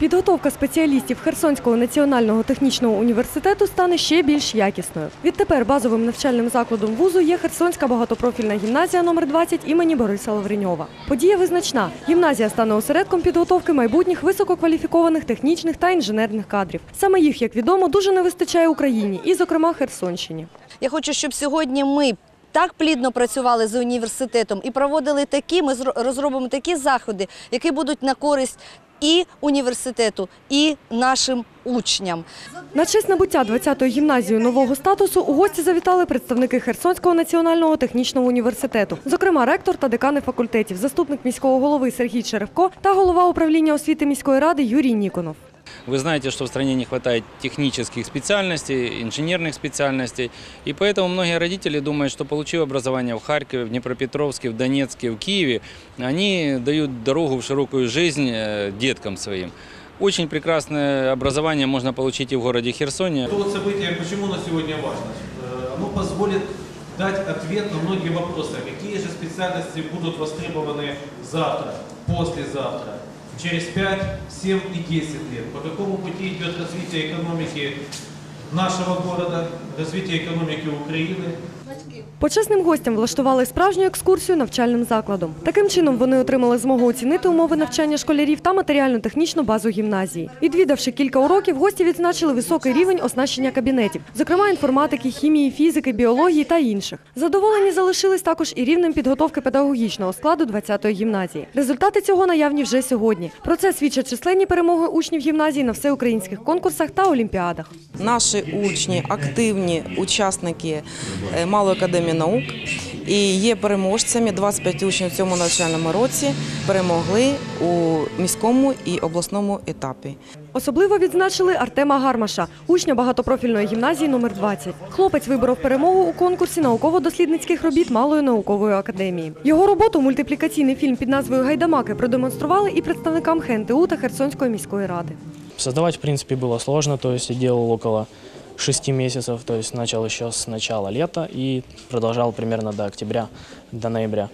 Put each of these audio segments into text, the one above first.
Підготовка спеціалістів Херсонського національного технічного університету стане ще більш якісною. Відтепер базовим навчальним закладом вузу є Херсонська багатопрофільна гімназія номер 20 імені Бориса Лавреньова. Подія визначна. Гімназія стане осередком підготовки майбутніх висококваліфікованих технічних та інженерних кадрів. Саме їх, як відомо, дуже не вистачає Україні, і, зокрема, Херсонщині. Я хочу, щоб сьогодні ми так плідно працювали з університетом і проводили такі, ми зро- розробимо такі заходи, які будуть на користь і університету, і нашим учням. На честь набуття 20-ї гімназії нового статусу у гості завітали представники Херсонського національного технічного університету, зокрема ректор та декани факультетів, заступник міського голови Сергій Черевко та голова управління освіти міської ради Юрій Ніконов. Вы знаете, что в стране не хватает технических специальностей, инженерных специальностей, и поэтому многие родители думают, что получив образование в Харькове, в Днепропетровске, в Донецке, в Киеве, они дают дорогу в широкую жизнь э, деткам своим. Очень прекрасное образование можно получить и в городе Херсоне. Это вот событие, почему на сегодня важно? Э, Оно позволит дать ответ на многие вопросы. Какие же специальности будут востребованы завтра, послезавтра, через 5, 7 и 10 лет? По какому пути идет развитие экономики нашего города, развитие экономики Украины? Почесним гостям влаштували справжню екскурсію навчальним закладом. Таким чином вони отримали змогу оцінити умови навчання школярів та матеріально-технічну базу гімназії. Відвідавши кілька уроків, гості відзначили високий рівень оснащення кабінетів, зокрема інформатики, хімії, фізики, біології та інших. Задоволені залишились також і рівнем підготовки педагогічного складу 20-ї гімназії. Результати цього наявні вже сьогодні. Про це свідчать численні перемоги учнів гімназії на всеукраїнських конкурсах та олімпіадах. Наші учні активні учасники Малої академії наук і є переможцями. 25 учнів в цьому навчальному році перемогли у міському і обласному етапі. Особливо відзначили Артема Гармаша, учня багатопрофільної гімназії номер 20. Хлопець виборов перемогу у конкурсі науково-дослідницьких робіт Малої наукової академії. Його роботу мультиплікаційний фільм під назвою Гайдамаки продемонстрували і представникам ХНТУ та Херсонської міської ради. Создавать, в принципе, было сложно, то есть я делал около шести месяцев, то есть начал еще с начала лета и продолжал примерно до октября, до ноября.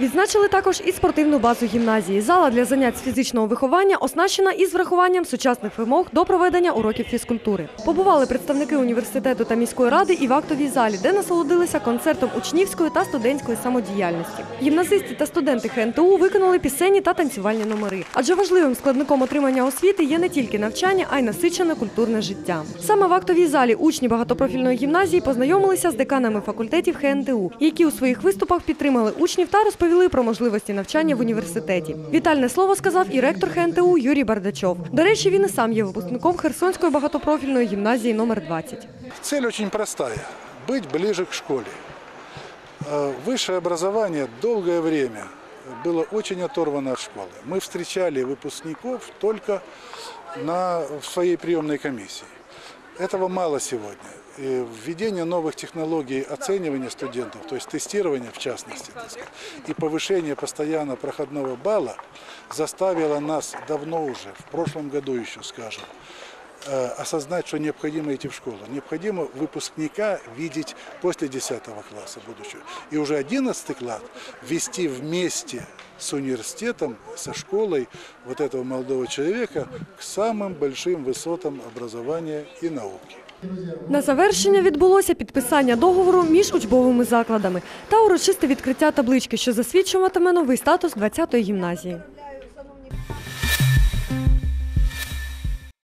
Відзначили також і спортивну базу гімназії. Зала для занять з фізичного виховання оснащена із врахуванням сучасних вимог до проведення уроків фізкультури. Побували представники університету та міської ради і в актовій залі, де насолодилися концертом учнівської та студентської самодіяльності. Гімназисти та студенти ХНТУ виконали пісенні та танцювальні номери. Адже важливим складником отримання освіти є не тільки навчання, а й насичене культурне життя. Саме в актовій залі учні багатопрофільної гімназії познайомилися з деканами факультетів ХНТУ, які у своїх виступах підтримали учнів та розповіли про можливості навчання в університеті. Вітальне слово сказав і ректор ХНТУ Юрій Бардачов. До речі, він і сам є випускником Херсонської багатопрофільної гімназії номер 20. Цель очень простая – быть ближе к школе. Э, Высшее образование долгое время было очень оторвано от школы. Мы встречали выпускников только на, в своей приемной комиссии. Этого мало сегодня. Введение новых технологий оценивания студентов, то есть тестирование в частности, сказать, и повышение постоянно проходного балла заставило нас давно уже, в прошлом году еще скажем, э, осознать, что необходимо идти в школу. Необходимо выпускника видеть после 10 класса будущего. И уже 11 класс вести вместе с университетом, со школой вот этого молодого человека к самым большим высотам образования и науки. На завершення відбулося підписання договору між учбовими закладами та урочисте відкриття таблички, що засвідчуватиме новий статус 20-ї гімназії.